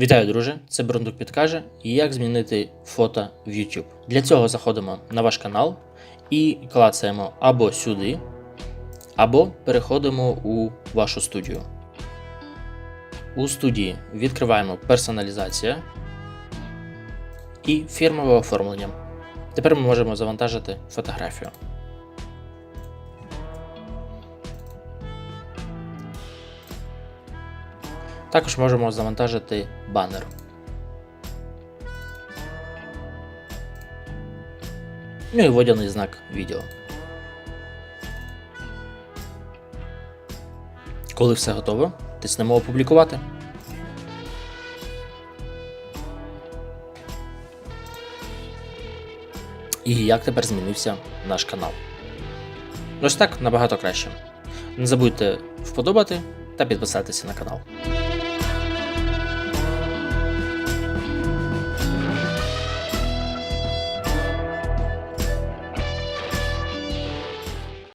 Вітаю, друже! Це Брондук підкаже, як змінити фото в YouTube. Для цього заходимо на ваш канал і клацаємо або сюди, або переходимо у вашу студію. У студії відкриваємо персоналізація і фірмове оформлення. Тепер ми можемо завантажити фотографію. Також можемо завантажити банер. Ну і водяний знак відео. Коли все готово, тиснемо опублікувати. І як тепер змінився наш канал. Ось так набагато краще. Не забудьте вподобати та підписатися на канал.